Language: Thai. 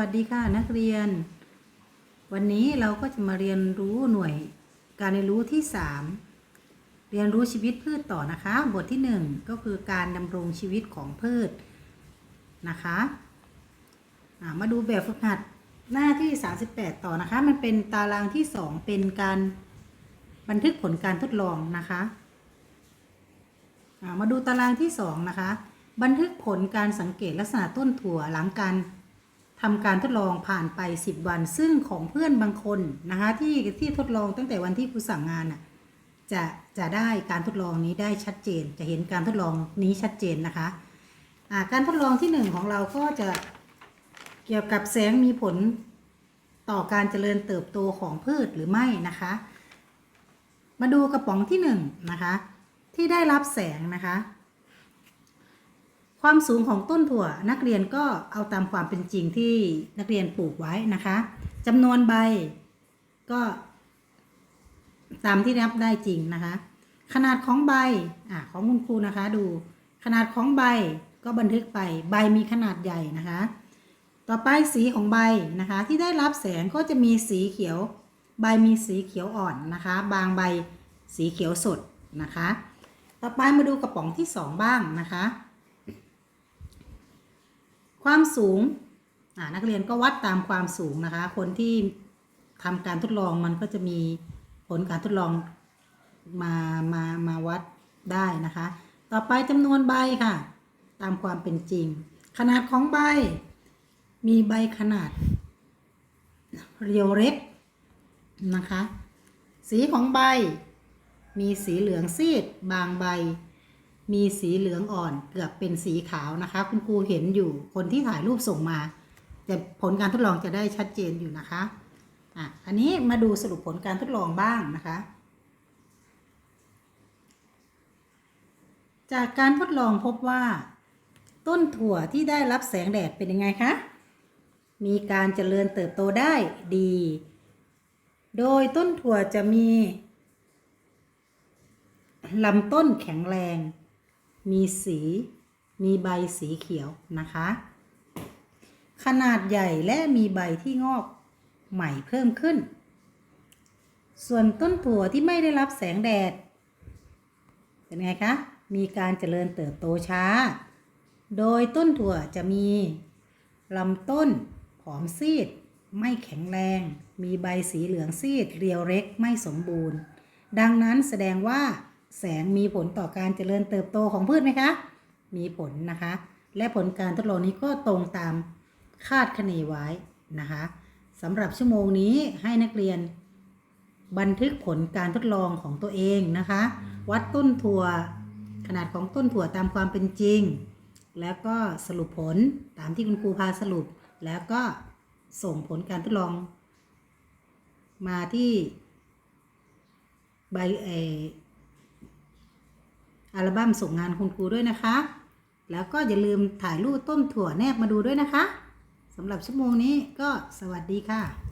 สวัสดีค่ะนักเรียน วันนี้เราก็จะมาเรียนรู้หน่วยการเรียนรู้ที่ 3 เรียนรู้ชีวิตพืชต่อนะคะ บทที่ 1 ก็คือการดำรงชีวิตของพืชนะคะมาดูแบบฝึกหัดหน้าที่ 38 ต่อนะคะ มันเป็นตารางที่ 2 เป็นการบันทึกผลการทดลองนะคะมาดูตารางที่ 2 นะคะ บันทึกผลการสังเกตลักษณะต้นถั่วหลังการ ทำการทดลองผ่านไป 10 วัน ซึ่งของเพื่อนบางคนนะคะที่ที่ทดลองตั้งแต่วันที่ครูสั่งงานน่ะจะจะได้การทดลองนี้ได้ชัดเจน จะเห็นการทดลองนี้ชัดเจนนะคะาการทดลองที่ 1 ของเราก็จะเกี่ยวกับแสงมีผลต่อการเจริญเติบโตของพืชหรือไม่นะคะ มาดูกระป๋องที่1นะคะที่ได้รับแสงนะคะ ความสูงของต้นถั่วนักเรียนก็เอาตามความเป็นจริงที่นักเรียนปลูกไว้นะคะจำนวนใบก็ตามที่นับได้จริงนะคะ ขนาดของใบอะของคุณครูนะคะดูขนาดของใบก็บันทึกไปใบมีขนาดใหญ่นะคะ ต่อไปสีของใบนะคะที่ได้รับแสงก็จะมีสีเขียว ใบมีสีเขียวอ่อนนะคะ บางใบสีเขียวสดนะคะ ต่อไปมาดูกระป๋องที่สองบ้างนะคะ ความสูงนักเรียนก็วัดตามความสูงนะคะ คนที่ทำการทดลองมันก็จะมีผลการทดลองมามามาวัดได้นะคะ ต่อไปจำนวนใบค่ะ ตามความเป็นจริง ขนาดของใบ มีใบขนาด เรียวเล็กนะคะ สีของใบ มีสีเหลืองซีด บางใบ มีสีเหลืองอ่อนเกือบเป็นสีขาวนะคะ คุณครูเห็นอยู่คนที่ถ่ายรูปส่งมา แต่ผลการทดลองจะได้ชัดเจนอยู่นะคะอะอันนี้มาดูสรุปผลการทดลองบ้างนะคะ จากการทดลองพบว่า ต้นถั่วที่ได้รับแสงแดดเป็นยังไงคะมีการเจริญเติบโตได้ดี โดยต้นถั่วจะมีลำต้นแข็งแรง มีสี มีใบสีเขียวนะคะ ขนาดใหญ่และมีใบที่งอกใหม่เพิ่มขึ้น ส่วนต้นถั่วที่ไม่ได้รับแสงแดด เป็นไงคะ มีการเจริญเติบโตช้า โดยต้นถั่วจะมีลำต้นผอมซีด ไม่แข็งแรง มีใบสีเหลืองซีด เรียวเล็กไม่สมบูรณ์ ดังนั้นแสดงว่า แสงมีผลต่อการเจริญเติบโตของพืชไหมคะ มีผลนะคะ และผลการทดลองนี้ก็ตรงตามคาดคะเนไว้นะคะสำหรับชั่วโมงนี้ให้นักเรียน บันทึกผลการทดลองของตัวเองนะคะ วัดต้นถั่วขนาดของต้นถั่วตามความเป็นจริง แล้วก็สรุปผลตามที่คุณครูพาสรุป แล้วก็ส่งผลการทดลอง มาที่ใบเอ อัลบั้มส่งงานคุณครูด้วยนะคะ แล้วก็อย่าลืมถ่ายรูปต้มถั่วแนบมาดูด้วยนะคะสำหรับชั่วโมงนี้ก็สวัสดีค่ะ